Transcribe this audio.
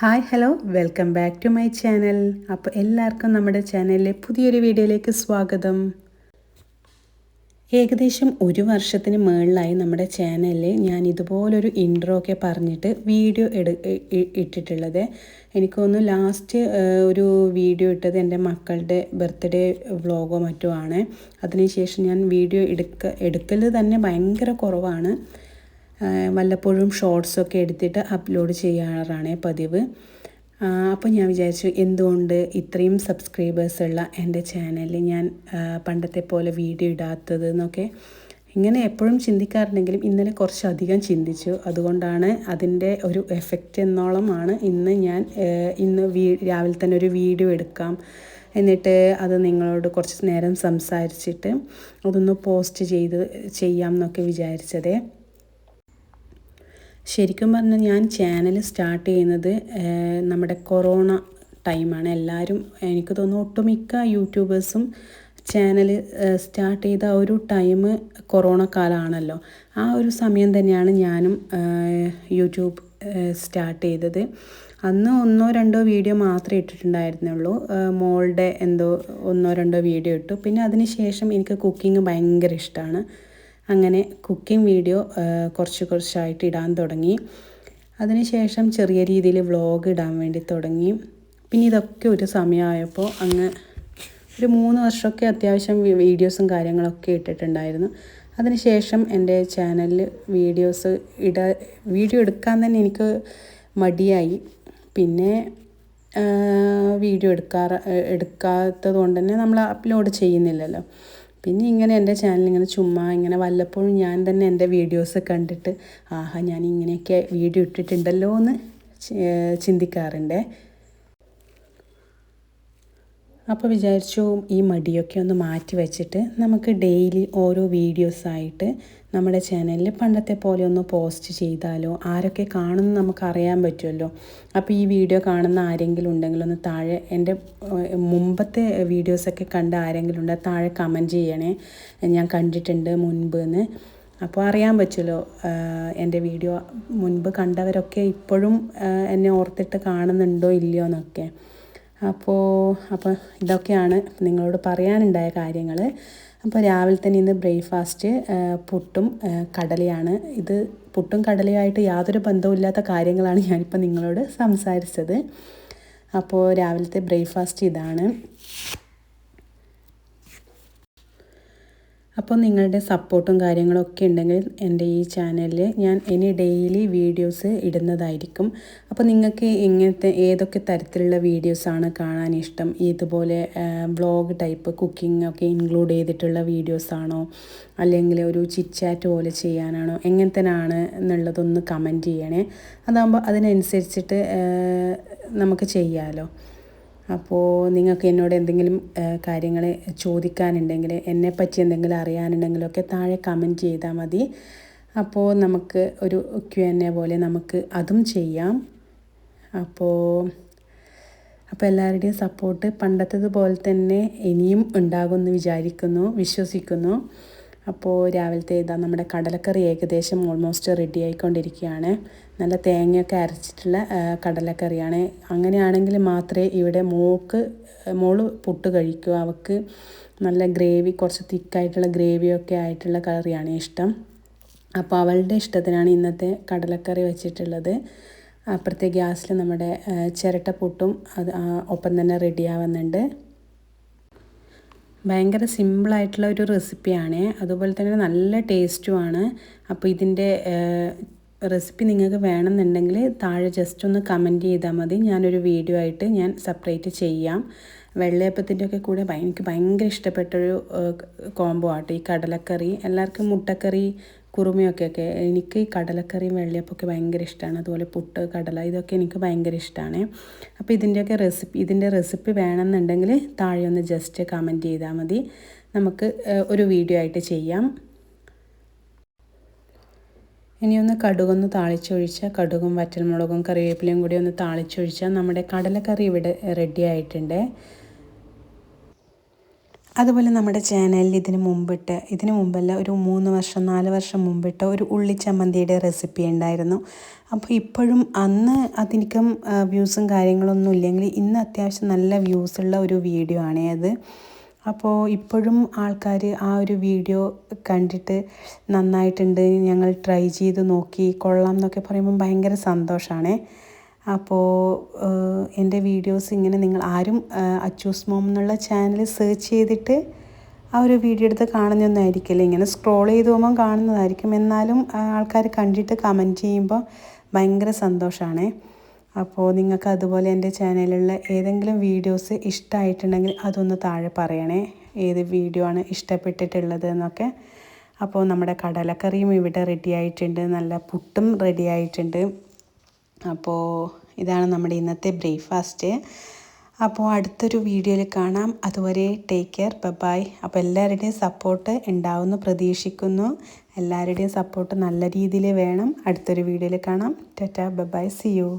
Hi hello. Welcome back to my channel. അപ്പോൾ എല്ലാവർക്കും നമ്മുടെ ചാനലിലെ പുതിയൊരു വീഡിയോയിലേക്ക് സ്വാഗതം. ഏകദേശം ഒരു വർഷത്തിന് മുകളിലായി നമ്മുടെ ചാനലിൽ ഞാൻ ഇതുപോലൊരു ഇൻട്രോ ഒക്കെ പറഞ്ഞിട്ട് വീഡിയോ എടു ഇട്ടിട്ടുള്ളത്. എനിക്ക് തോന്നുന്നു ലാസ്റ്റ് ഒരു വീഡിയോ ഇട്ടത് എന്റെ മക്കളുടെ ബർത്ത്ഡേ വ്ളോഗോ മറ്റോ ആണ്. അതിനുശേഷം ഞാൻ വീഡിയോ എടുക്ക എടുക്കൽ തന്നെ ഭയങ്കര കുറവാണ്. വല്ലപ്പോഴും ഷോർട്സൊക്കെ എടുത്തിട്ട് അപ്ലോഡ് ചെയ്യാറാണ് പതിവ്. അപ്പോൾ ഞാൻ വിചാരിച്ചു എന്തുകൊണ്ട് ഇത്രയും സബ്സ്ക്രൈബേഴ്സ് ഉള്ള എന്റെ ചാനലിൽ ഞാൻ പണ്ടത്തെ പോലെ വീഡിയോ ഇടാത്തത് എന്നൊക്കെ. ഇങ്ങനെ എപ്പോഴും ചിന്തിക്കാറുണ്ടെങ്കിലും ഇന്നലെ കുറച്ചധികം ചിന്തിച്ചു. അതുകൊണ്ടാണ് അതിന്റെ ഒരു എഫക്റ്റ് എന്നോളമാണ് ഇന്ന് ഞാൻ ഇന്ന് വീ രാവിലെ തന്നെ ഒരു വീഡിയോ എടുക്കാം എന്നിട്ട് അത് നിങ്ങളോട് കുറച്ച് നേരം സംസാരിച്ചിട്ട് അതൊന്ന് പോസ്റ്റ് ചെയ്ത് ചെയ്യാം എന്നൊക്കെ വിചാരിച്ചതേ. ശരിക്കും പറഞ്ഞാൽ ഞാൻ ചാനൽ സ്റ്റാർട്ട് ചെയ്യുന്നത് നമ്മുടെ കൊറോണ ടൈമാണ് എല്ലാവരും എനിക്ക് തോന്നുന്നു ഒട്ടുമിക്ക യൂട്യൂബേഴ്സും ചാനൽ സ്റ്റാർട്ട് ചെയ്ത ഒരു ടൈം കൊറോണ കാലമാണല്ലോ ആ ഒരു സമയം തന്നെയാണ് ഞാനും യൂട്യൂബ് സ്റ്റാർട്ട് ചെയ്തത്. അന്ന് ഒന്നോ രണ്ടോ വീഡിയോ മാത്രമേ ഇട്ടിട്ടുണ്ടായിരുന്നുള്ളൂ. മോളുടെ എന്തോ ഒന്നോ രണ്ടോ വീഡിയോ ഇട്ടു. പിന്നെ അതിന് ശേഷം എനിക്ക് കുക്കിംഗ് ഭയങ്കര ഇഷ്ടമാണ് അങ്ങനെ കുക്കിംഗ് വീഡിയോ കുറച്ച് കുറച്ചായിട്ട് ഇടാൻ തുടങ്ങി. അതിനുശേഷം ചെറിയ രീതിയിൽ വ്ളോഗ് ഇടാൻ വേണ്ടി തുടങ്ങി. പിന്നെ ഇതൊക്കെ ഒരു സമയമായപ്പോൾ അങ്ങ് ഒരു മൂന്ന് വർഷമൊക്കെ അത്യാവശ്യം വീഡിയോസും കാര്യങ്ങളൊക്കെ ഇട്ടിട്ടുണ്ടായിരുന്നു. അതിനുശേഷം എന്റെ ചാനലിൽ വീഡിയോസ് ഇട വീഡിയോ എടുക്കാൻ തന്നെ എനിക്ക് മടിയായി. പിന്നെ വീഡിയോ എടുക്കാറ് എടുക്കാത്തത് കൊണ്ട് തന്നെ നമ്മൾ അപ്ലോഡ് ചെയ്യുന്നില്ലല്ലോ. പിന്നെ ഇങ്ങനെ എന്റെ ചാനൽ ഇങ്ങനെ ചുമ്മാ ഇങ്ങനെ വല്ലപ്പോഴും ഞാൻ തന്നെ എന്റെ വീഡിയോസ് കണ്ടിട്ട് ആഹാ ഞാൻ ഇങ്ങനെയൊക്കെ വീഡിയോ ഇട്ടിട്ടുണ്ടല്ലോ എന്ന് ചിന്തിക്കാറുണ്ട്. അപ്പോൾ വിചാരിച്ചു ഈ മടിയൊക്കെ ഒന്ന് മാറ്റി വെച്ചിട്ട് നമുക്ക് ഡെയിലി ഓരോ വീഡിയോസായിട്ട് നമ്മുടെ ചാനലിൽ പണ്ടത്തെ പോലെ ഒന്ന് പോസ്റ്റ് ചെയ്താലോ ആരൊക്കെ കാണുന്നു നമുക്ക് അറിയാൻ പറ്റുമല്ലോ. അപ്പോൾ ഈ വീഡിയോ കാണുന്ന ആരെങ്കിലും ഉണ്ടെങ്കിൽ ഒന്ന് താഴെ എന്റെ മുമ്പത്തെ വീഡിയോസൊക്കെ കണ്ട ആരെങ്കിലും ഉണ്ടെങ്കിൽ താഴെ കമന്റ് ചെയ്യണേ. ഞാൻ കണ്ടിട്ടുണ്ട് മുൻപ് എന്ന്. അപ്പോൾ അറിയാൻ പറ്റുമല്ലോ എന്റെ വീഡിയോ മുൻപ് കണ്ടവരൊക്കെ ഇപ്പോഴും എന്നെ ഓർത്തിട്ട് കാണുന്നുണ്ടോ ഇല്ലയോ എന്നൊക്കെ. അപ്പോൾ അപ്പോൾ ഇതൊക്കെയാണ് നിങ്ങളോട് പറയാനുണ്ടായ കാര്യങ്ങൾ അപ്പോൾ രാവിലെ തന്നെ ഇന്ന് ബ്രേക്ക്ഫാസ്റ്റ് പുട്ടും കടലയാണ്. ഇത് പുട്ടും കടലയുമായിട്ട് യാതൊരു ബന്ധവുമില്ലാത്ത കാര്യങ്ങളാണ് ഞാനിപ്പോൾ നിങ്ങളോട് സംസാരിച്ചത്. അപ്പോൾ രാവിലത്തെ ബ്രേക്ക്ഫാസ്റ്റ് ഇതാണ്. അപ്പോൾ നിങ്ങളുടെ സപ്പോർട്ടും കാര്യങ്ങളൊക്കെ ഉണ്ടെങ്കിൽ എന്റെ ഈ ചാനലിൽ ഞാൻ ഇനി ഡെയിലി വീഡിയോസ് ഇടുന്നതായിരിക്കും. അപ്പോൾ നിങ്ങൾക്ക് ഇങ്ങനത്തെ ഏതൊക്കെ തരത്തിലുള്ള വീഡിയോസാണ് കാണാൻ ഇഷ്ടം? ഇതുപോലെ വ്ളോഗ് ടൈപ്പ് കുക്കിംഗ് ഒക്കെ ഇൻക്ലൂഡ് ചെയ്തിട്ടുള്ള വീഡിയോസാണോ? അല്ലെങ്കിൽ ഒരു ചിറ്റാറ്റ് പോലെ ചെയ്യാനാണോ? എങ്ങനത്തേനാണ് എന്നുള്ളതൊന്ന് കമന്റ് ചെയ്യണേ. അതാകുമ്പോൾ അതിനനുസരിച്ചിട്ട് നമുക്ക് ചെയ്യാമല്ലോ അപ്പോൾ നിങ്ങൾക്ക് എന്നോട് എന്തെങ്കിലും കാര്യങ്ങൾ ചോദിക്കാനുണ്ടെങ്കിൽ എന്നെപ്പറ്റി എന്തെങ്കിലും അറിയാനുണ്ടെങ്കിലൊക്കെ താഴെ കമന്റ് ചെയ്താൽ മതി. അപ്പോൾ നമുക്ക് ഒരു ക്യു എൻ എ പോലെ നമുക്ക് അതും ചെയ്യാം. അപ്പോൾ അപ്പോൾ എല്ലാവരുടെയും സപ്പോർട്ട് പണ്ടത്തതുപോലെ തന്നെ ഇനിയും ഉണ്ടാകുമെന്ന് വിചാരിക്കുന്നു വിശ്വസിക്കുന്നു. അപ്പോൾ രാവിലത്തെ ഇതാ നമ്മുടെ കടലക്കറി ഏകദേശം ഓൾമോസ്റ്റ് റെഡി ആയിക്കൊണ്ടിരിക്കുകയാണ്. നല്ല തേങ്ങയൊക്കെ അരച്ചിട്ടുള്ള കടലക്കറിയാണ്. അങ്ങനെയാണെങ്കിൽ മാത്രമേ ഇവിടെ മോൾക്ക് മോൾ പുട്ട് കഴിക്കൂ. അവൾക്ക് നല്ല ഗ്രേവി കുറച്ച് തിക്കായിട്ടുള്ള ഗ്രേവിയൊക്കെ ആയിട്ടുള്ള കറിയാണ് ഇഷ്ടം. അപ്പോൾ അവളുടെ ഇഷ്ടത്തിനാണ് ഇന്നത്തെ കടലക്കറി വെച്ചിട്ടുള്ളത്. അപ്പുറത്തെ ഗ്യാസിൽ നമ്മുടെ ചിരട്ട പുട്ടും അത് ഒപ്പം തന്നെ റെഡിയാവുന്നുണ്ട് ഭയങ്കര സിമ്പിളായിട്ടുള്ള ഒരു റെസിപ്പിയാണ് അതുപോലെ തന്നെ നല്ല ടേസ്റ്റുമാണ് അപ്പോൾ ഇതിന്റെ റെസിപ്പി നിങ്ങൾക്ക് വേണമെന്നുണ്ടെങ്കിൽ താഴെ ജസ്റ്റ് ഒന്ന് കമന്റ് ചെയ്താൽ മതി. ഞാനൊരു വീഡിയോ ആയിട്ട് ഞാൻ സെപ്പറേറ്റ് ചെയ്യാം. വെള്ളയപ്പത്തിന്റെ ഒക്കെ കൂടെ എനിക്ക് ഭയങ്കര ഇഷ്ടപ്പെട്ടൊരു കോംബോ ആട്ടോ. ഈ കടലക്കറി എല്ലാവർക്കും മുട്ടക്കറി കുറുമയൊക്കെ ഒക്കെ എനിക്ക് ഈ കടലക്കറിയും വെള്ളിയപ്പൊക്കെ ഭയങ്കര ഇഷ്ടമാണ്. അതുപോലെ പുട്ട് കടല ഇതൊക്കെ എനിക്ക് ഭയങ്കര ഇഷ്ടമാണ്. അപ്പോൾ ഇതിന്റെയൊക്കെ റെസിപ്പി ഇതിന്റെ റെസിപ്പി വേണമെന്നുണ്ടെങ്കിൽ താഴെ ഒന്ന് ജസ്റ്റ് കമന്റ് ചെയ്താൽ മതി. നമുക്ക് ഒരു വീഡിയോ ആയിട്ട് ചെയ്യാം. ഇനിയൊന്ന് കടുകൊന്ന് താളിച്ചൊഴിച്ചാൽ കടുകും വറ്റൽമുളകും കറിവേപ്പിലയും കൂടി ഒന്ന് താളിച്ചൊഴിച്ചാൽ നമ്മുടെ കടലക്കറി ഇവിടെ റെഡി ആയിട്ടുണ്ട്. അതുപോലെ നമ്മുടെ ചാനലിൽ ഇതിന് മുമ്പിട്ട് ഇതിനു മുമ്പല്ല ഒരു മൂന്ന് വർഷം നാല് വർഷം മുമ്പിട്ട് ഒരു ഉള്ളിച്ചമ്മന്തിയുടെ റെസിപ്പി ഉണ്ടായിരുന്നു. അപ്പോൾ ഇപ്പോഴും അന്ന് അധികം വ്യൂസും കാര്യങ്ങളൊന്നും ഇല്ലെങ്കിൽ ഇന്ന് അത്യാവശ്യം നല്ല വ്യൂസുള്ള ഒരു വീഡിയോ ആണേ അത്. അപ്പോൾ ഇപ്പോഴും ആൾക്കാർ ആ ഒരു വീഡിയോ കണ്ടിട്ട് നന്നായിട്ടുണ്ട് ഞങ്ങൾ ട്രൈ ചെയ്ത് നോക്കി കൊള്ളാം എന്നൊക്കെ പറയുമ്പോൾ ഭയങ്കര സന്തോഷമാണ് അപ്പോൾ എന്റെ വീഡിയോസ് ഇങ്ങനെ നിങ്ങൾ ആരും അച്ചൂസ് മോം എന്നുള്ള ചാനൽ സെർച്ച് ചെയ്തിട്ട് ആ ഒരു വീഡിയോ എടുത്ത് കാണുന്നൊന്നായിരിക്കില്ല ഇങ്ങനെ സ്ക്രോൾ ചെയ്ത് പോകുമ്പോൾ കാണുന്നതായിരിക്കും. എന്നാലും ആൾക്കാർ കണ്ടിട്ട് കമന്റ് ചെയ്യുമ്പോൾ ഭയങ്കര സന്തോഷമാണ് അപ്പോൾ നിങ്ങൾക്ക് അതുപോലെ എന്റെ ചാനലിലുള്ള ഏതെങ്കിലും വീഡിയോസ് ഇഷ്ടമായിട്ടുണ്ടെങ്കിൽ അതൊന്ന് താഴെ പറയണേ. ഏത് വീഡിയോ ആണ് ഇഷ്ടപ്പെട്ടിട്ടുള്ളത് എന്നൊക്കെ. അപ്പോൾ നമ്മുടെ കടലക്കറിയും ഇവിടെ റെഡി ആയിട്ടുണ്ട്. നല്ല പുട്ടും റെഡി ആയിട്ടുണ്ട്. അപ്പോൾ ഇതാണ് നമ്മുടെ ഇന്നത്തെ ബ്രേക്ക്ഫാസ്റ്റ്. അപ്പോൾ അടുത്തൊരു വീഡിയോയിൽ കാണാം. അതുവരെ ടേക്ക് കെയർ ബബായ് അപ്പോൾ എല്ലാവരുടെയും സപ്പോർട്ട് ഉണ്ടാവുമെന്ന് പ്രതീക്ഷിക്കുന്നു. എല്ലാവരുടെയും സപ്പോർട്ട് നല്ല രീതിയിൽ വേണം. അടുത്തൊരു വീഡിയോയിൽ കാണാം. Tata bye-bye C U